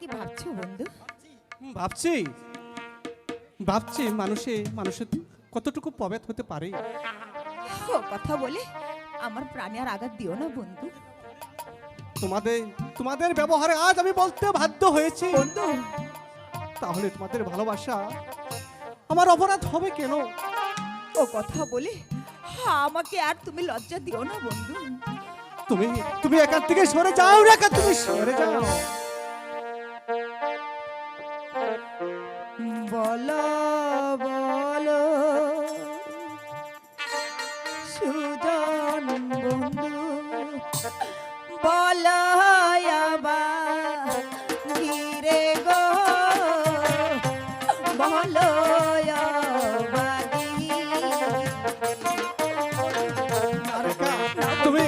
কি ভাবছ বন্ধু? ভাবছি। ভাবছি মানুষে মানুষের কতটুকু প্রভেদ হতে পারে। ও কথা বলে আমার প্রাণে আর আঘাত দিও না বন্ধু। তোমাদের তোমাদের ব্যবহারে আজ আমি বলতে বাধ্য হয়েছি। বন্ধু। তাহলে তোমাদের ভালোবাসা আমার অপরাধ হবে কেন? ও কথা বলে আমাকে আর তুমি লজ্জা দিও না বন্ধু। তুমি তুমি একার থেকে সরে যাও রেখা তুমি সরে যাও। বলো আবার গো। বলো তুমি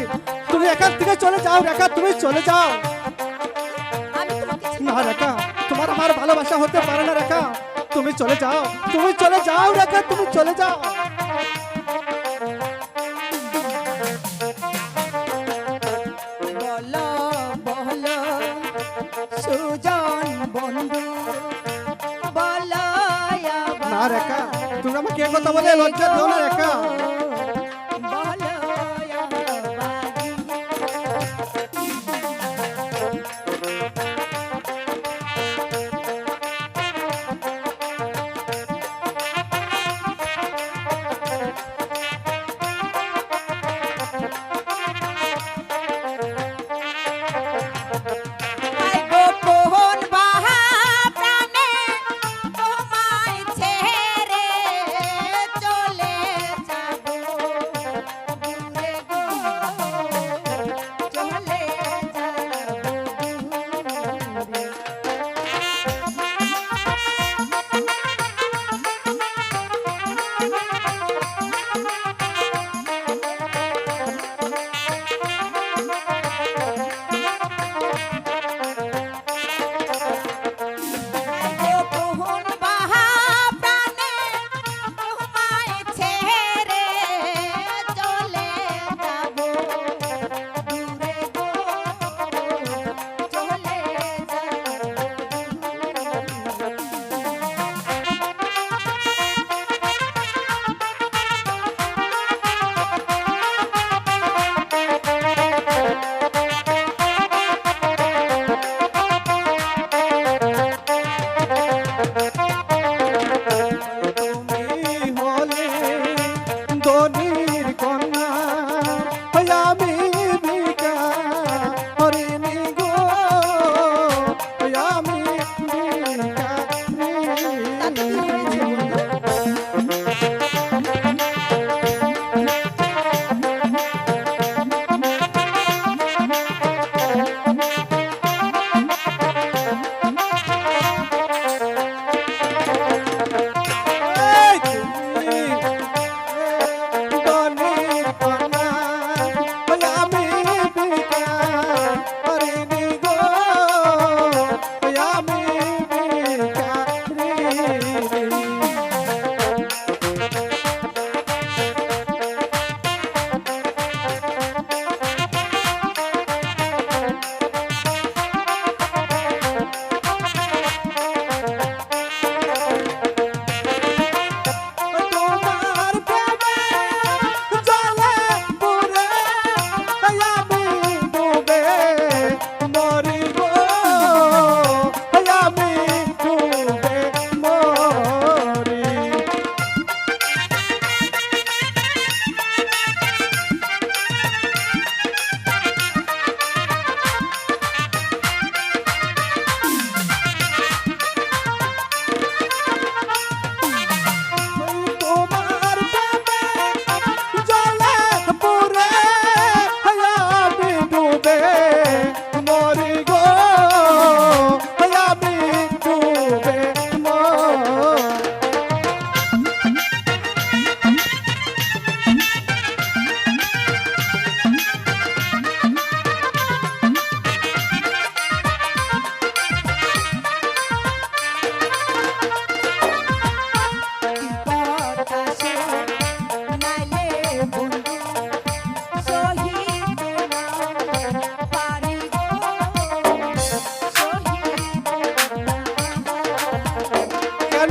তুমি একার থেকে চলে যাও রেখা তুমি চলে যাও। না রেখা তোমার আমার ভালোবাসা হতে পারে না রেখা। তুমি চলে যাও তুমি চলে যাও রেখা তুমি চলে যাও। রেখা তোমরা আমাকে কথা বলে লজ্জা দিও না রেখা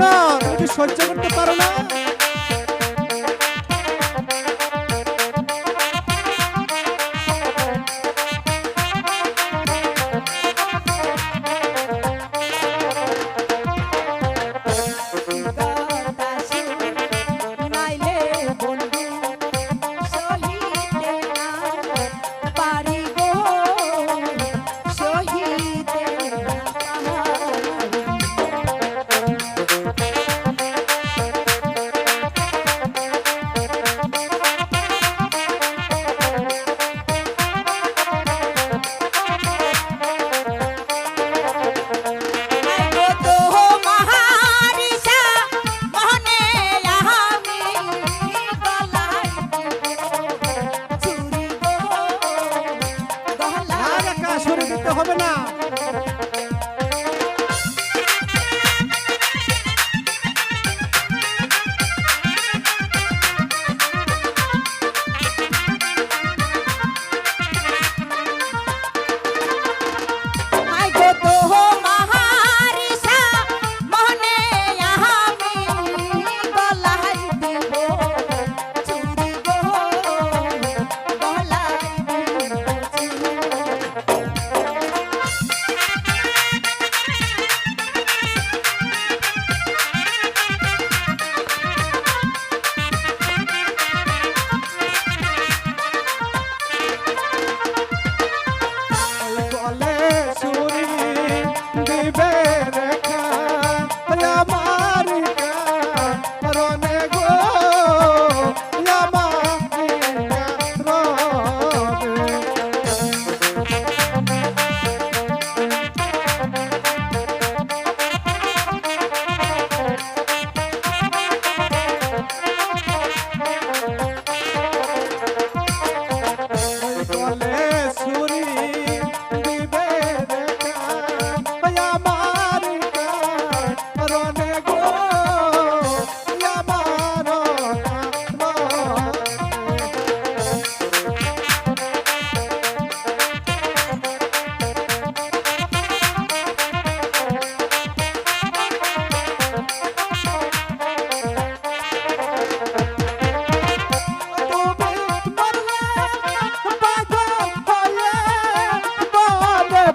না তুমি সহ্য করতে পারো না।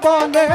বনে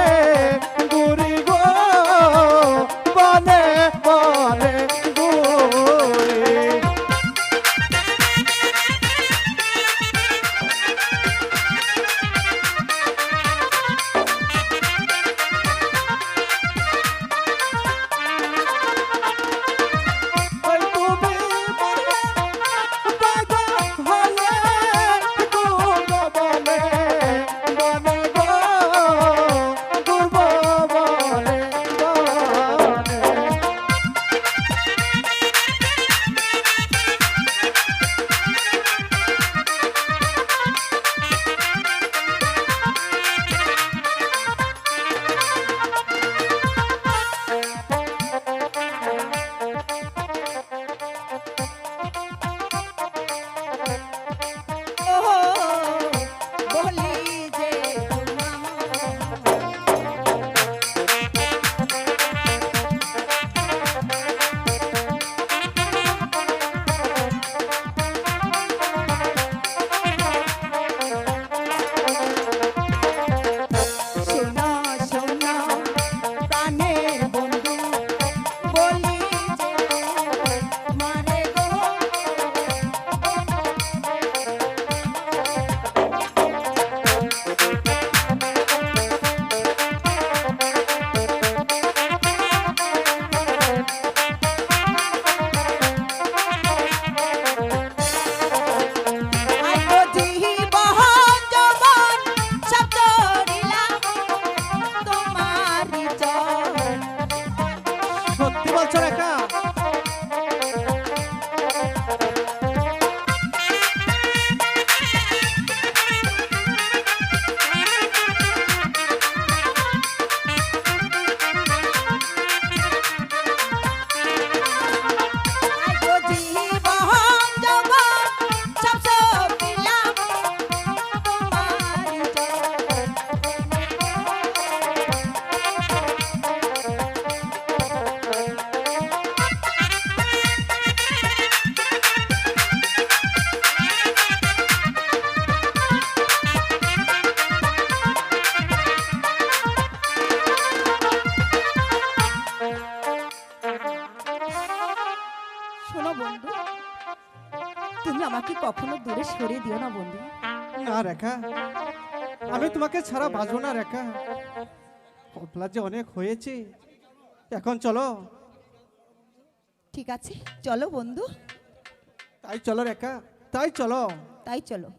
তুমি আমাকে কখনো দূরে সরিয়ে দিও না বন্ধু। না রেখা। আমি তোমাকে ছাড়া বাঁচবো না রেখা। অপলা যে অনেক হয়েছে। এখন চলো। ঠিক আছে চলো বন্ধু। তাই চলো রেখা। তাই চলো। তাই চলো।